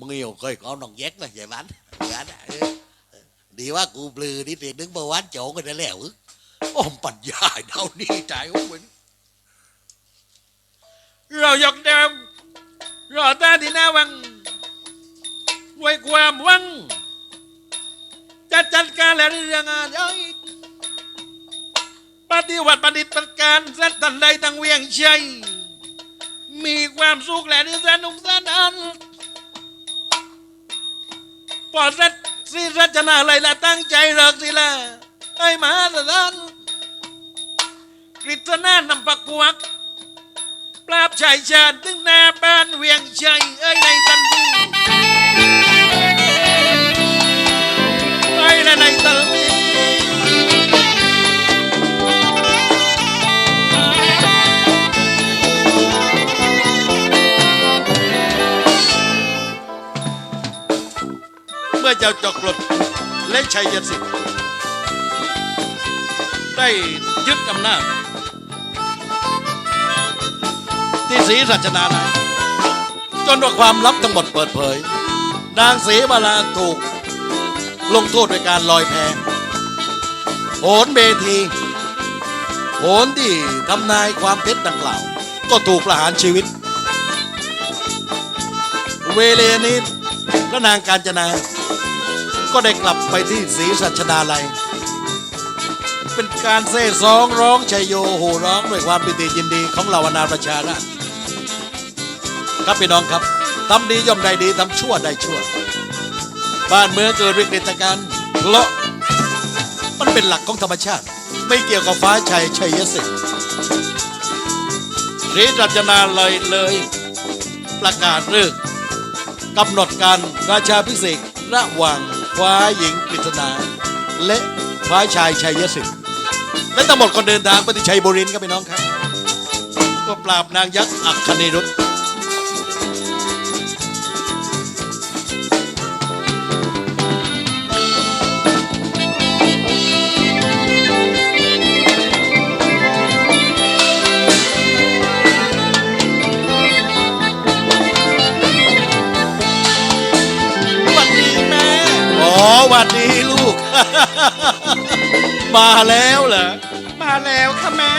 มึงเหี่เคยก้อนหนองแยกไหมใหญ่บ้านบ้านดีว่ากูปลือนี่เดียวนึกเมื่อวานโจงกันได้แล้วอ้อมปัญญาเท่านี้ใจของมึงเราอยากเดิมรอตาที่หน้าวังรวยความวังจะจัดการและเรื่องงานปฏิวัติปฏิบัติการสัตว์ทันใดตั้งเวียงชัยมีความสุขและสนุกสนาน ปอดรัตสิรัชนาอะไรละตั้งใจเลิกสิละไอ้มหาสถานกฤษณานำปักพวก ปราบชายชาติถึงหน้าบ้านเวียงชัย ชัยยสิทธิ์ได้ยึดอำนาจ ที่ศรีสัชนาลัยจนว่าความลับทั้งหมดเปิดเผย นางศรีมาลาถูก ลงโทษด้วยการลอยแพโหนเบทีโหนที่ทำนายความเท็จดังกล่าว ก็ถูกประหารชีวิต เวเลนี้พระนางการจนา ก็ได้กลับไปที่ศรีสัชนาลัย เป็นการเซ่ซองร้องชัยโยโห่ร้องด้วยความปิติยินดีของเหล่าอนาประชาราครับพี่น้องครับทำดีย่อมได้ดีทำชั่วได้ชั่ว บ้านเมืองเกิดวิกฤตการณ์เพราะมันเป็นหลักของธรรมชาติ ไม่เกี่ยวกับฟ้าชัยชัยสิทธิ์ศรีรัชนาเลยเลย ประกาศเรื่องกำหนดการราชาพิเศษระหว่าง ฟ้าหญิงกฤษณาและฟ้าชายชัยสิทธิ์และทั้งหมดก็เดินทางไปที่ชัยบุรีครับพี่น้องครับก็ปราบนางยักษ์อัคคณีรุต วันนี้ลูก มาแล้วเหรอ มาแล้วค่ะแม่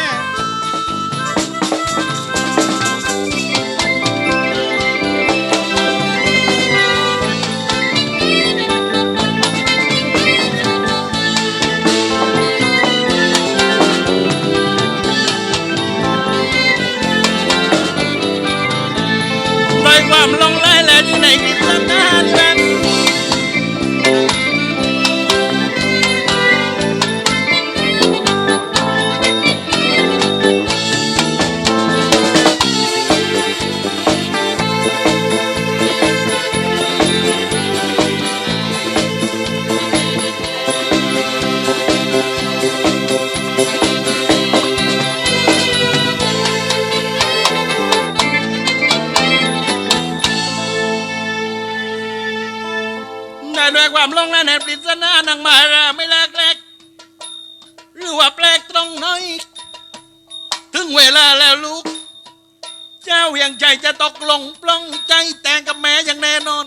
ลกตรงไหนถึงเวลาแล้วลูก เจ้าอย่างใจจะตกลงปลงใจแต่งกับแม่อย่างแน่นอน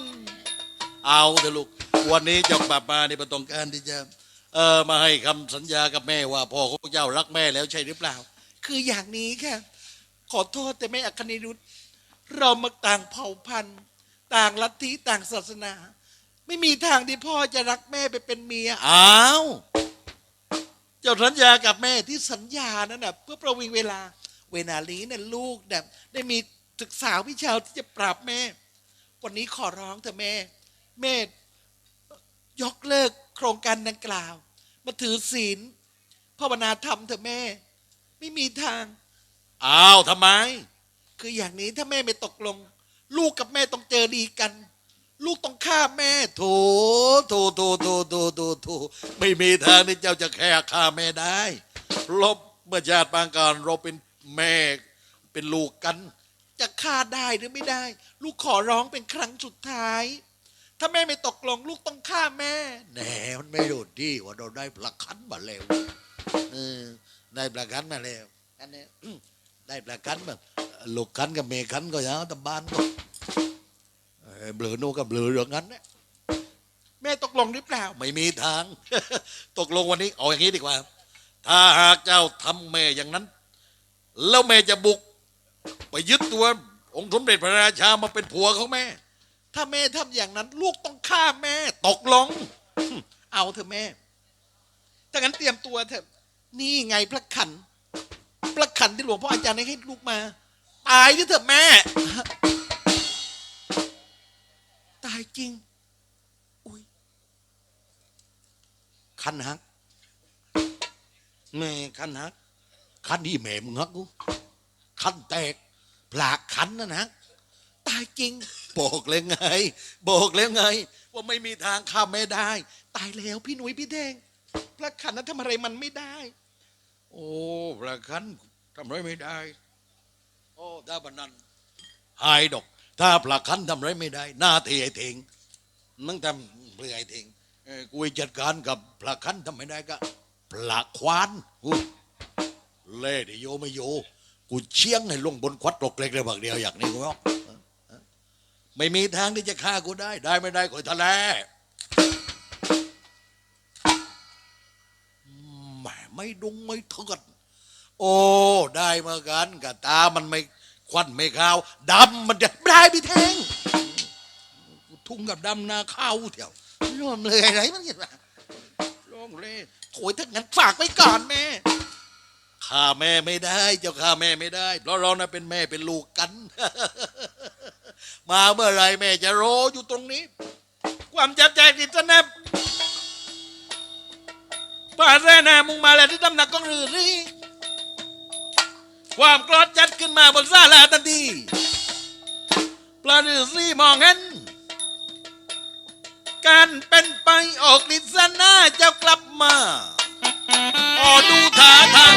เอาเถอะลูก วันนี้เจ้ากลับมาในประตรงการที่จะเออมาให้คำสัญญากับแม่ว่าพ่อของเจ้ารักแม่แล้วใช่หรือเปล่า คืออย่างนี้ค่ะ ขอโทษแต่แม่อัคนีรุตเรามาต่างเผ่าพันธุ์ ต่างลัทธิต่างศาสนา ไม่มีทางที่พ่อจะรักแม่ไปเป็นเมียอ้าว เจ้าสัญญากับแม่ที่สัญญานั่นน่ะเพื่อประวิงเวลา เวลานี้เนี่ยลูกเนี่ยได้มีศึกษาวิชาที่จะปราบแม่ วันนี้ขอร้องเถอะแม่ แม่ยกเลิกโครงการดังกล่าว มาถือศีลภาวนาธรรมเถอะแม่ ไม่มีทาง อ้าวทำไม คืออย่างนี้ถ้าแม่ไม่ตกลง ลูกกับแม่ต้องเจอดีกัน ลูกต้องฆ่าแม่โถโถโถโถโถโถโถไม่มีทางที่เจ้าจะแค่ฆ่าแม่ได้ลบเมื่อชาติปางการเราเป็นแม่เป็นลูกกัน จะฆ่าได้หรือไม่ได้ ลูกขอร้องเป็นครั้งสุดท้าย ถ้าแม่ไม่ตกลงลูกต้องฆ่าแม่แหนมันไม่โดดดีว่าเราได้ประกันมาแล้วเออได้ประกันมาแล้วอันนี้ได้ประกันมาลูกคันกับเมคันก็ยังแต่บ้านก็ เบลอโน่ก็เบลอเรื่องนั้นนะแม่ตกลงหรือเปล่าไม่มีทาง ตกลงวันนี้เอาอย่างนี้ดีกว่า ถ้าหากเจ้าทำแม่อย่างนั้น แล้วแม่จะบุก ไปยึดตัวองค์สมเด็จพระราชามาเป็นผัวของแม่ ถ้าแม่ทำอย่างนั้น ลูกต้องฆ่าแม่ ตกลง เอาเถอะแม่ถ้างั้นเตรียมตัวเถอะนี่ไงพระขันพระขันที่หลวงพ่ออาจารย์ให้ลูกมาตายเถอะแม่ายจริง อุ้ยคันฮักแม่คันฮักคันที่แม่มึงฮักกูคันแตกผลากคันนั่นฮักตายจริง บอกเลยไง บอกแล้วไง ว่าไม่มีทางข้ามแม่ได้ ตายแล้วพี่หนุ่ยพี่แดง พระขันนั้นทำอะไรมันไม่ได้ โอ้พระคันทำอะไรไม่ได้ โอ้ถ้าบันนันหายดอก ถ้าพระคันทำไรไม่ได้ หน้าเทไอ้เถงมึงทำเพื่อไอ้เถงเอ้ยกูจัดการกับพระคันทำไม่ได้ก็พระควานอู้เล่ดิโยไม่โย กูเชียงให้ลงบนควัดตกเล็กเลยบักเดียวอย่างนี้กูบอกไม่มีทางที่จะฆ่ากูได้ ได้ไม่ได้ก็ทะเลไม่ดุงไม่เถิดโอ้ ได้เหมากันกับตามันไม่ ควันไม่ขาวดำมันจะได้พี่แทงทุ่งกับดำนาข้าวเถียวร่วมเลยอะไรมันเห็นปะร่วมเลยโถยถ้างั้นฝากไว้ก่อนแม่ฆ่าแม่ไม่ได้ เจ้าฆ่าแม่ไม่ได้เพราะเรานะเป็นแม่เป็นลูกกัน มาเมื่อไรแม่จะรออยู่ตรงนี้ ความจับใจกิจนะป่าแร่นามุงมาแล้วที่ตำหนักกองรือรี ความกรธจัดขึ้นมาบนซาลาทันทีปลาฤาษีมองเห็นการเป็นไปออกฤทธิ์ซะหน้าเจ้ากลับมาออดูท่าทาง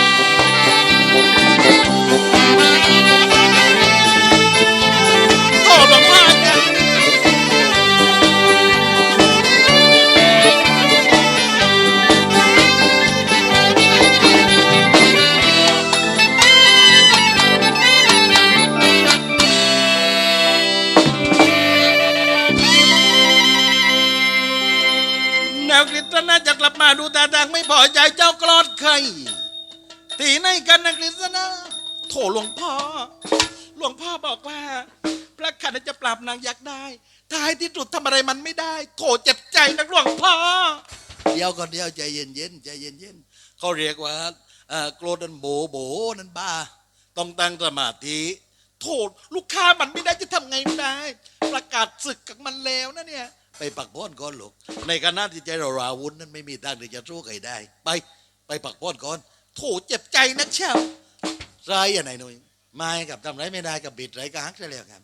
เดี๋ยวก่อนเดี๋ยวใจเย็นเย็นใจเย็นเย็นเขาเรียกว่าโกรธนั้นโบโบนั้นบ้า ต้องตั้งสมาธิโถลูกค้ามันไม่ได้จะทำไงไม่ได้ ประกาศศึกกับมันแล้วนะเนี่ย ไปปักพ้อนก่อนลูกในขณะที่ใจเราราวุนนั้นไม่มีทางที่จะสู้ใครได้ ไปไปปักพ้อนก่อนโถเจ็บใจนักเชียวไรอะไหนหนุ่ยไม่กับทำไรไม่ได้กับบิดไรก็ฮักได้แล้วครับ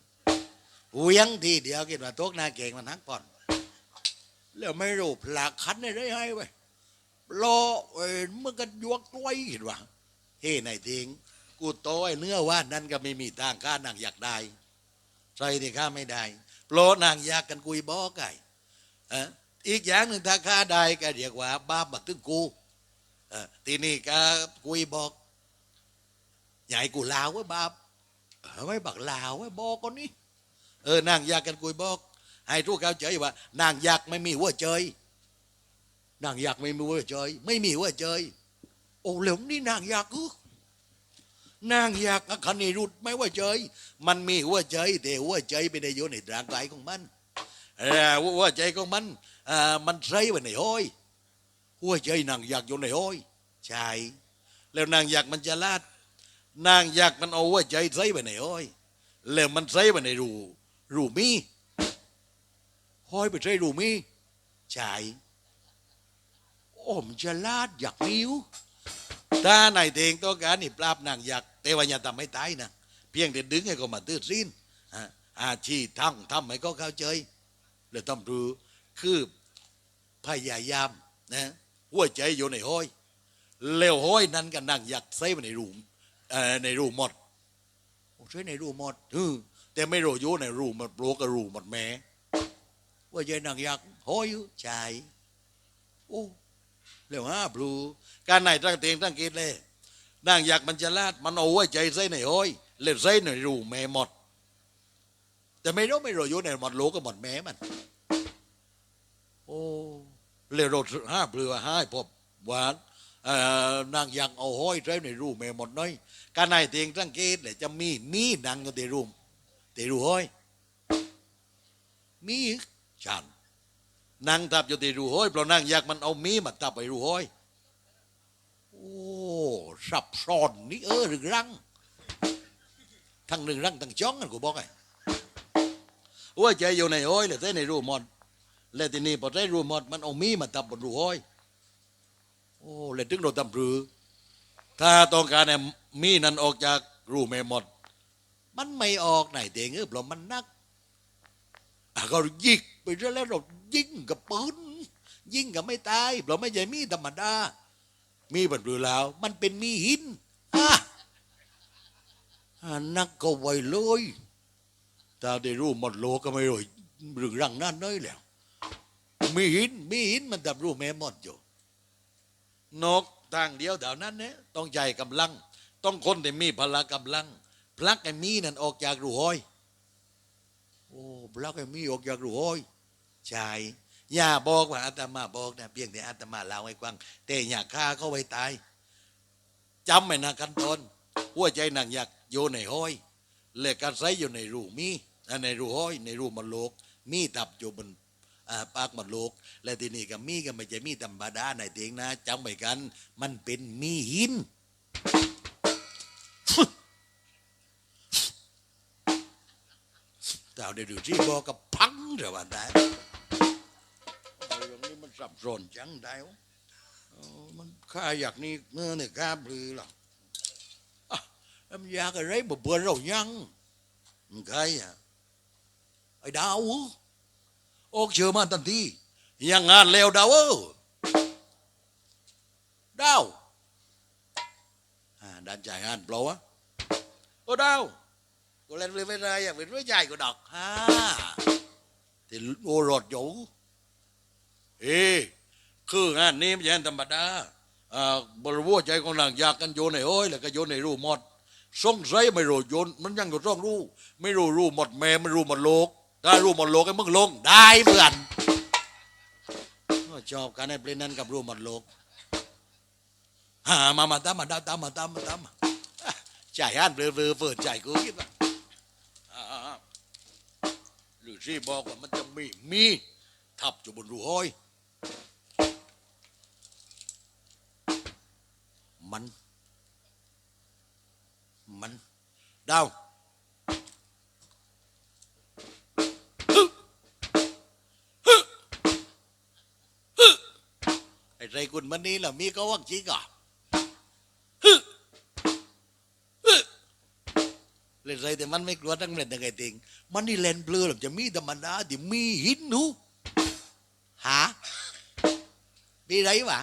เวียงทีเดียวกินว่าโต๊กหนาเก่งมันฮักป่อน แล้วไม่รู้พลาคันได้ได้ให้ไว้รอเอ้ยมึงกันยวกตัวเห็นว่าเฮ้ไหนทิ้งกูโตไอ้เนื้อว่านั่นก็ไม่มีทางข้านางอยากได้ใส่ที่ข้าไม่ได้โปรนางอยากกันกุยบอกไก่อะอีกอย่างหนึ่งถ้าข้าได้ก็เรียกว่าบาปบักตึงกูทีนี่ก็กุยบอกใหญ่กูลาวไว้บาปเออไม่บักลาวไว้บอกก่อนนี่เออนางอยากกันกุยบอก ให้ทุกเข้าใจว่า นางอยักไม่มีหัวใจนางอยักไม่มีหัวใจไม่มีหัวใจโอ้เหลวนี่นางอยักษ์เหรอนางอยักษ์คันนี้รุดไม่หัวใจมันมีหัวใจแต่หัวใจไม่ได้อยู่ในร่างกายของมันเอ่อหัวใจของมันมันใส่ไว้ในห้อยหัวใจนางอยักอยู่ในห้อยใช่แล้วนางอยักมันจะลาด นางอยักมันเอาหัวใจใส่ไว้ในห้อยแล้วมันใส่ไว้ในรูรูมี อยไปใช้รูมีใช่อมจะลาดอยากนิ้วถ้านายเทงต้องการนี่ปราบนางอยากแต่ว่าอย่าทำให้ตายนะเพียงแต่ดึงให้เขามาตื้อสิ้นอาชีพทั้งทำให้เขาเข้าใจแล้วต้องรู้คือพยายามนะหัวใจอยู่ในห้อยแล้วห้อยนั้นก็นางอยากใส่ในรูมในรูหมดใช้ในรูหมดแต่ไม่รู้อยู่ในรูหมดโปรกับรูหมดแม่ ว่าใจนางยักษ์ห้อยอยู่ใช่โอ้เร็วฮะบลูการไหนตั้งเตียงตั้งกิดเลยนางยักษ์มันจะลาดมันเอาไว้ใจใส่ในห้อยเล่นใส่ในรูแม่หมด แต่ไม่รู้ไม่รู้อยู่ในหมดโลกก็หมดแม่มัน โอ้เรียกรถห้าเปลือห้าพบหวานเอ่อนางยังเอาห้อยใจในรูแม่หมดน้อยการนายเตียงสังเกตเลยจะมีมีนางอยู่ในรูปในรูห้อยมี ฉันนางทับอยู่ในรูห้อยเพราะนางอยากมันเอามีมาทับไปรูห้อยโอ้สับซ้อนนี่เออหรือรังทั้งหนึ่งรังทั้งจ้องกันกูบอกไงว่าใจอยู่ในห้อยเลยแต่ในรูหมดแล้วทีนี้พอได้รูหมดมันเอามีมาทับบนรูห้อยโอ้เลยถึงเราทำหรือ ถ้าต้องการเนี่ยมีนั้นออกจากรูไม่หมดมันไม่ออกไหนเด้งเออเพราะมันนักอะก็ยิง ไปเรื่อยแล้วเรายิงกับปืนยิงกับไม่ตายเราไม่ใช่มีธรรมดา มีบรรลุแล้ว มันเป็นมีหินอะอะนักก็ไวเลยถ้าได้รู้หมดโลก็ไม่รู้เรื่องรังนั่นน้อยแล้ว มีหินมีหินมันดับรู้แม่หมดอยู่ นกทางเดียวเท่านั้นเนี่ยต้องใจกำลัง ต้องคนที่มีพละกำลัง พลักไอ้มีนั่นออกจากรูห้อย โอ้พลักไอ้มีออกจากรูห้อย ใช่อย่าบอกว่าอาตมาบอกนะเพียงแต่อาตมาเล่าให้ฟัง แต่อย่าฆ่าเขาไว้ตายจำไว้นะกันตนหัวใจหนังอยากโยในห้อยเล็กกันใสอยู่ในรูมีในรูห้อยในรูมันโลก มีตับอยู่บนปากมันโลก และทีนี้ก็มีก็ไม่ใช่มีธรรมดาในเตียงนะจำไว้กัน มันเป็นมีหินแต่เอาได้ดูที่บอกกับพังเดี๋ยววันได้ สับสนจังได้วมันข้าอยากนี่เมื่อเนี่ยข้าบลือหรอกอะแล้วมันอยากอะไรบ่เบื่อเรายังมันใครอะไอ้ดาวออกเชื่อมาทันทียังงานเลวดาวเออดาวอ่าด้านใจงานเปล่าวะโอ้ดาวกูเล่นเรือไม่ได้อยากเป็นเรือใหญ่กูดอกฮ่าที่โอรถอยู่ เอ คืองานนี้ไม่ใช่ธรรมดาอ่าบริวารใจของนางอยากกันโยนในโอ้ยแล้วก็โยนในรูหมดสงสัยไม่รู้โยนมันยังอยู่ต้องรู้ ไม่รู้รู้หมดแม่ไม่รู้หมดโลก ถ้ารู้หมดโลกให้มึงลงได้เพื่อนชอบกันในเปลี่ยนนั้นกับรู้หมดโลกฮ่ามามาตามมาตามมาตามมาตามมาอะใจอ่านเบลอเบลอเปิดใจกูคิดว่าอ่าหรือที่บอกว่ามันจะมีมีทับอยู่บนรูห้อย มัน มันดาวไอ้ไรกุนมันนี่ล่ะมีก็ว่างจริงอะเล่นไรแต่มันไม่กลัวทั้งเล่นทั้งไงติงมันนี่เล่นเปลือหรอกจะมีธรรมดาที่มีหินหนู มีไรวะ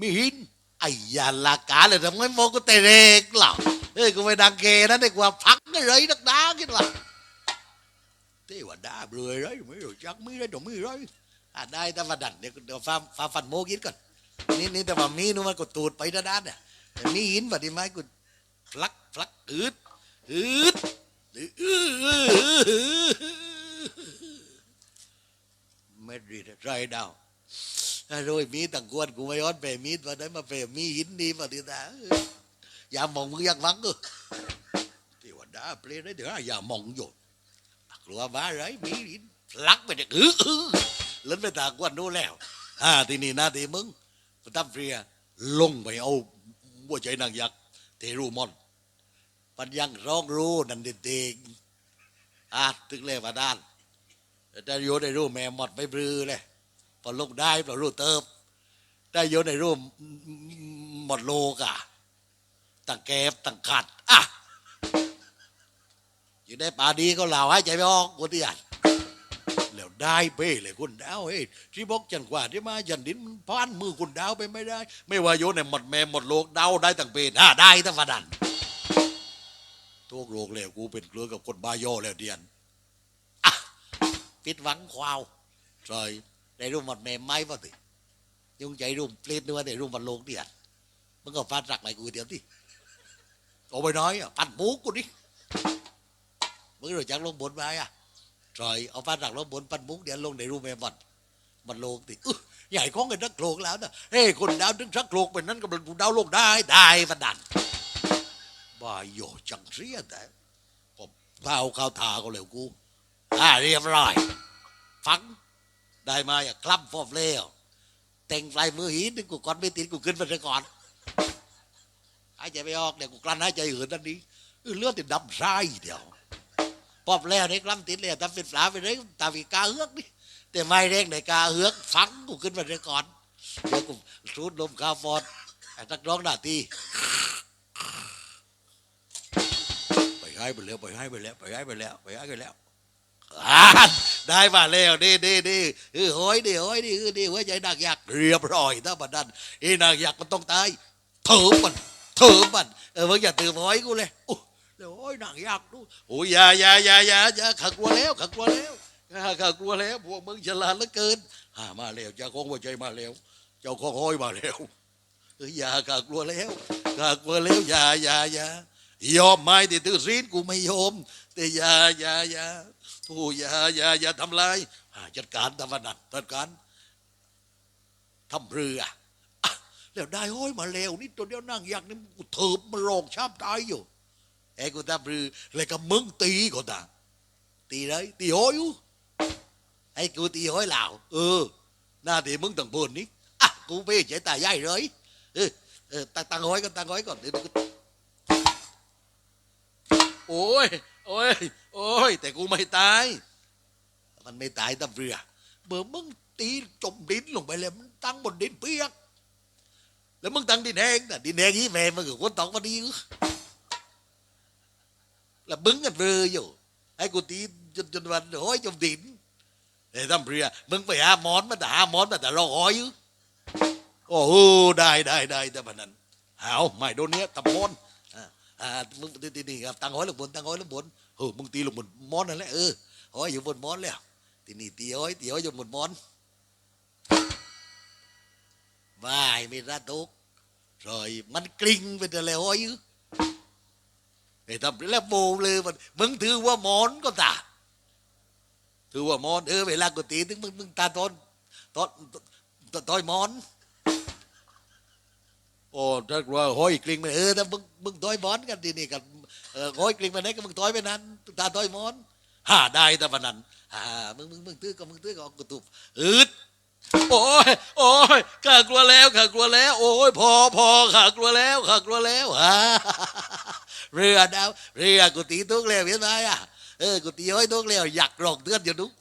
มีหินไอ้ยาลากาเลยทำไมมองก็เตะเรกหรอเอ้ยกูไปดังเกนะได้กว่าพักได้เลยนักดาคิดว่าเทวดาเบลยไรไม่รู้จักไม่ได้ดอกไม่ไรอะได้แต่ว่าดันเดี๋ยวเดี๋ยวฟ้าฟ้าฟันโมกินก่อนนี่นี่แต่ว่ามีนู่นมันก็ตูดไปด้านเนี่ยแต่มีหินว่าดีไหมกูฟลักฟลักอืดอืดอืดไม่ดีใจดาว โดยมีต่างกวนกูไม่ย้อนไปมีดมาได้มาไปมีหินดีมาดีตาอย่ามองมึงอยากวังก็ที่ว่าด่าเปลี่ยนได้เดี๋ยวอย่ามองอยู่กลัวบ้าไรมีหินลักไปเด็กอื้ออื้อเล่นไปตากวนนู้นแล้วอ่าที่นี่นาทีมึงประทับเรียลงไปเอาหัวใจนางยักษ์เทรูมอนมันยังร้องรู้นั่นเด็กๆอาตึกเลยว่าด้านแต่โยนในรูปแม่หมดไปบรือเลย พอลูกได้พอรู้เติบ ได้โยนในรูปหมดโลกอะตั้งแกบตั้งขัดอะอยู่ในป่าดีก็เหล่าให้ใจไม่ออกคนที่อ่านแล้วได้เป้เลยคุณดาวเฮ้ยที่บอกจันกว่าที่มายันดินมันพันมือคุณดาวไปไม่ได้ ไม่ว่าโยนในหมดแม่หมดโลกดาวได้ตั้งเป็นอะได้ตั้งฝันดันทุกโลกแล้วกูเป็นเกลือกับคนบาโยอแล้วเดียนอะปิดหวังควาวใช่ ได้รูปหมดแม่ไม้ป่ะติยุงใจรูปเปลี่ยนด้วยได้รูปมันโลกเดียนมึงก็ฟาดรักไรกูเดียวที่โอ้ไปน้อยอะปัดหมูกูดิมึงรู้จักลงบนไหมอะจอยเอาปลาดักลงบนปันมุกเดี๋ยวลงในรูแม่บอลมันลงติใหญ่ของกันนักโลกแล้วนะเฮ้ยคนดาวถึงสักโลกเป็นนั้นกำลังดาวโลกได้ได้ประดันบายโยจังเสียแต่ผมเผาข้าวทาก็เร็วกูอ่าเรียบร้อยฟัง ได้มาอย่าคล่ำฟอบเลี้ยวแต่งปลายมือหินนึงกูก่อนไม่ติดกูขึ้นไปซะก่อนหายใจไม่ออกเดี๋ยวกูกลั้นหายใจหืนนั่นนี้เลือดติดดำไส้เดียวปอบแล้วนี่กล้ำติดเลยทำเป็นปลาไปเลยตาวีกาเฮือกนี่แต่ไม่เร่งในกาเฮือกฟังกูขึ้นไปซะก่อนเดี๋ยวกูสูดลมคาร์ฟอนไอ้นักร้องหน้าที่ไปให้ไปแล้วไปให้ไปแล้วไปให้ไปแล้วไปให้ไปแล้ว ได้มาแล้วดีดีดีเออห้อยดีห้อยดีเออดีหัวใจนางยักษ์เรียบร้อยถ้าบัดนั้นไอ้นางยักษ์มันต้องตายเถิมมันเถิมมันเออมึงอย่าตื่นห้อยกูเลยโอ้เดี๋ยวโอ้ยนางยักษ์ดูโอ้ยอย่าอย่าอย่าอย่าอย่าขักกลัวแล้วขักกลัวแล้วขักกลัวแล้วพวกมึงฉลาดเหลือเกินอ่ามาแล้วเจ้าของหัวใจมาแล้ว เจ้าของห้อยมาแล้วเอออย่าขักกลัวแล้วขักกลัวแล้วอย่าอย่าอย่ายอมไม่แต่ตื่นซีนกูไม่ยอมแต่อย่าอย่าอย่า ทูอย่าอย่าอย่าทำลายจัดการตะวันนั้นจัดการทำเรืออแล้วได้ห้อยมาแล้วนี่ตัวเดียวนั่งอยากนี่กูเถิบมาลองชาบตายอยู่ไอ้กูทำเรือเลยก็มึงตีก็ตาตีเลยตีห้อยอยู่ไอ้กูตีห้อยเหล่าเออหน้าที่มึงต้องพูดนี่อะกูไปใจตายใหญ่เลยเออเออตั้งตั้งห้อยก่อนตั้งห้อยก่อนเดี๋ยวกูโอ้ย โอ้ย โอ้ย แต่กูไม่ตาย มันไม่ตายตำเรือ เบื่อมึงตีจมดินลงไปเลยมึงตั้งบนดินเปียก แล้วมึงตั้งดินแห้งน่ะดินแห้งที่แม่มึงกับคนตอกมาดีแล้วมึงกันเรืออยู่ให้กูตีจนจนวันโอ้ยจมดินไอ้ตำเรือ มึงไปหาหมอนมาแต่หาหมอนมาแต่รอหอยอยู่โอ้โหได้ได้ได้แต่มันนั้นหาไม่โดนเนี้ยตะมอน อ่ามึงตีนี่ครับตังหอยลงบนตังหอยลงบนเออมึงตีลงบนมอนนั่นแหละเออหอยอยู่บนมอนแล้วทีนี่ตีหอยตีหอยอยู่บนมอนวายไม่ระตุกรอยมันกลิ้งไปแต่แล้วหอยอยู่ไอ้ทำแล้วโบเลยมัน โอ้ถ้าว่าหอยกลิ้งไปเออถ้ามึงมึงต่อยมอนกันทีนี่กันเออโอยกลิ่งไปไหนก็มึงต้อยไปนั้นตาต้อยมอนฮ่าได้แต่วันนั้นฮ่ามึงมึงมึงตื้อก็มึงตื้อก็เอากูตุบอืดโอ้ยโอ้ยข้ากลัวแล้วข้ากลัวแล้ว โอ้ยพอพอข้ากลัวแล้วข้ากลัวแล้วฮ่าเรือดาวเรือกูตีตุกแล้วเห็นไหมอะเออกูตีห้อยตุกแล้วอยากรองเตือนอยู่นุ๊ก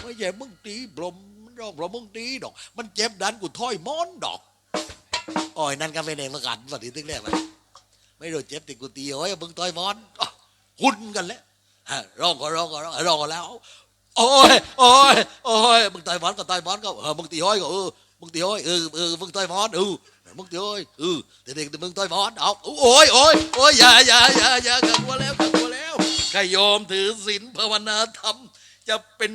ไม่ใช่มึงตีบลมมันร้องบลมมึงตีดอก มันเจ็บดันกูถ้อยมอนดอก โอ้ยนั่นก็ไม่เองเหมือนกันวันที่ตึกแรกมันไม่รู้เจ็บติดกูตีโอ้ยมึงต่อยมอนหุ่นกันแล้วร้องก็ร้องก็ร้องร้องก็แล้ว โอ้ยโอ้ยโอ้ยมึงต่อยมอนก็ต่อยมอนก็เออมึงตีห้อยก็เออมึงตีห้อยเออเออมึงต่อยมอนเออมึงตีห้อยเออแต่เด็กมึงต่อยมอนเอาโอ้ยโอ้ยโอ้ยอย่าอย่าอย่าอย่าขักลัวแล้วขักลัวแล้วใครยอมถือศีลภาวนาธรรมจะเป็น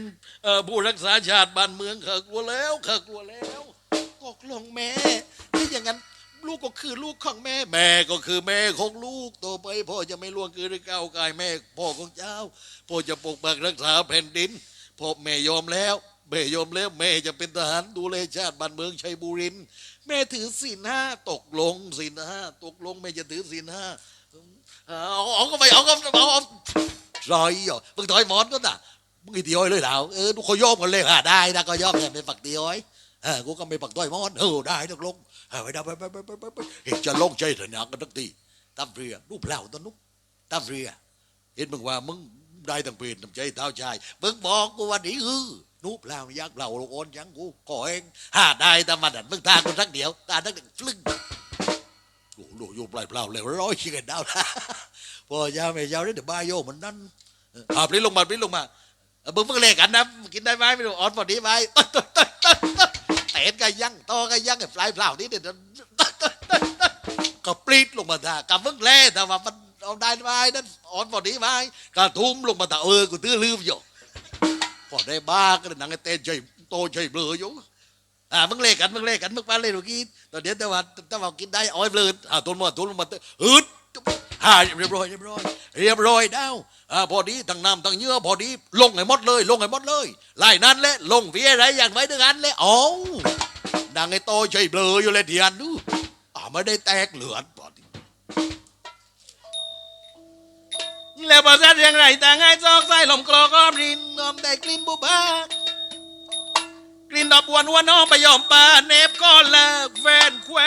ผู้รักษาชาติบ้านเมืองขักลัวแล้วขักลัวแล้วกอกลงแม่ อย่างนั้น ลูกก็คือลูกของแม่ แม่ก็คือแม่ของลูกต่อไป พ่อจะไม่ล่วงเกินหรือก้าวกายแม่พ่อของเจ้า พ่อจะปกปักรักษาแผ่นดินพ่อแม่ยอมแล้วแม่ยอมแล้วแม่จะเป็นทหารดูแลชาติบ้านเมืองชัยบุรินแม่ถือศีลห้าตกลงศีลห้าตกลงแม่จะถือศีลห้าเอาเอาก็ไปเอาก็เอาเอารอยอะมึงถอยหมอนก็น่ะมึงอีตีอ้อยเลยเหรอเออทุกคนยอมกันเลยอะได้นะก็ยอมเนี่เป็นฝักตีอ้อย กูก็ไม่ปักต้อยมอนเออได้ตกลงเอาไปได้ไปไปไปไปไปไปจะลงใจเถอะนะกันทักทีตามเรือรูปเล่าตอนนุกตามเรือเห็นมึงว่ามึงได้ตั้งเป็นทำใจเท้าชายมึงบอกกูว่านี่คือนูปเล่ายักษ์เล่าลงโอนยังกูก่อเองฮ่าได้แต่มาดันมึงตากูทักเดียวตาทักเดียวฟลึ่งโอ้โหโยปลายเปล่าแล้วร้อยชิกันดาวนะพอยาไม่ยาวได้เดี๋ยวบ้าโยมันนั่นอาปลิ้นลงมาปลิ้นลงมาเออมึงเพิ่งเล่นกันนะกินได้ไหมไม่รู้อ่อนพอดีไหมเตะกัน เห็นไงยังโตกันยังไอ้ปลายเปล่านี่เดี๋ยก็ปลีดลงมาท่ากับมึงแล่แต่ว่ามันเอาได้ไหมนั่นอ่อนพอดี้ไหมกรทุ่มลงมาท่าเออกูตื้อลืมอยู่พอได้บ้าก็เลยหนังไอ้เต้นใจโตใจเบลออยู่อ่ามึงเล่กันมึงเล่กันมึงไปเล่นเมื่อกี้ตอนเดี๋ยวแต่ว่าแต่ว่ากินได้อ้อยเบลออ่าตุนมาตุนมาฮึดอ่าเรียบร้อยเรียบร้อยเรียบร้อยดาวอ่าพอดีทั้งน้ำทั้งเนื้อพอดีลงให้หมดเลย ลงให้หมดเลยไล่นั้นแหละลงเวียอะไรอย่างไรทั้งนั้นแหละอ๋อนางไอ้โตใช่เบลออยู่เลยเดียนดูอ่าไม่ได้แตกเหลือพอดีแล้วภาษาอย่างไรแต่ง่ายซอกไส้ลมกรอกรินน้ำแต่กลิ่นบุบากลิ่นดอกบัวนัวน้องไปยอมปลาเนบก็เลิกแฟนแคว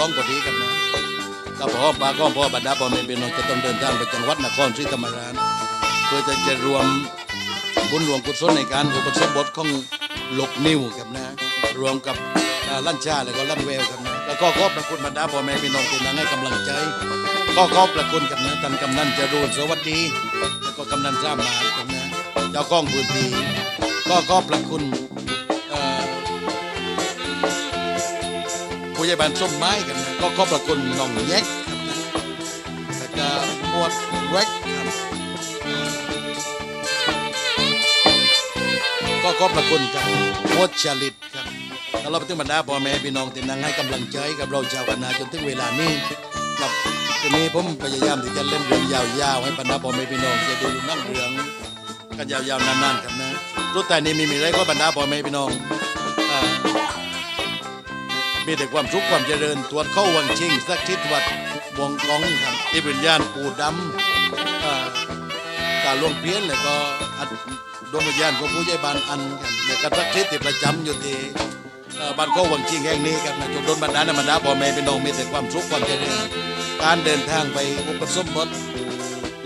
นี่ก็ตีสองพอดีกันนะก็พ่อปาก็พ่อบรรดาพ่อแม่เป็นน้องจะต้องเดินทางไปจังหวัดนครศรีธรรมราชเพื่อจะจะรวมบุญหลวงกุศลในการอุปสมบทของหลกนิ้วครับนะรวมกับลั่นชาแล้วก็ลั่นแววครับนะแล้วก็ขอบพระคุณบรรดาพ่อแม่พี่น้องที่นั่งให้กำลังใจก็ขอบพระคุณกับนะท่านกำนันจรูนสวัสดี แล้วก็กำนันสร้างมาครับนะเจ้าของพื้นที่ก็ขอบพระคุณ ผู้ใหญ่บ้านส้มไม้กันนะก็ขอบพระคุณน้องแยกครับแล้วก็หมวดแร็กครับก็ขอบพระคุณครับหมวดชลิตครับแล้วเราไปถึงบรรดาพ่อแม่พี่น้องที่นั่งให้กำลังใจกับเราชาวคณะจนถึงเวลานี้ครับทีนี้ผมพยายามที่จะเล่นเรื่องยาวๆให้บรรดาพ่อแม่พี่น้องจะดูนั่งเรื่องกันยาวๆนานๆครับนะรู้แต่นี้มีมีอะไรก็บรรดาพ่อแม่พี่น้องอ่า มีแต่ความสุขความเจริญตรวจเข้าวังชิงสักทิศวัดวงกองครับที่เป็นย่านปูดำอ่าการล่วงเพี้ยนแล้วก็ดวงวิญญาณของผู้ใหญ่บ้านอันครับแล้วก็สักทิศที่ประจำอยู่ที่บ้านเข้าวังชิงแห่งนี้ครับนะจงโดนบรรดาลบรรดาพ่อแม่พี่น้องมีแต่ความสุขความเจริญการเดินทางไปอุปสมบท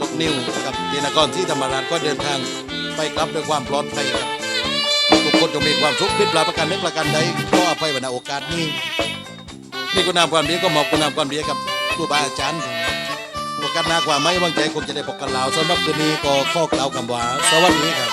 ลกนิ้วกับที่นครที่ธรรมราชก็เดินทางไปกลับด้วยความปลอดภัยครับ จงมีความสุขพิจาราประกันเล็กประกันใดก็อภัยวันโอกาสนี้นี่คุณนามความดีก็มอบคุณนามความดีกับครูบาอาจารย์โอกาสน้าความไม่วางใจคงจะได้พบกันลาวสำหรับคืนนี้ก็ข้อกล่าวคำว่าสวัสดีครับ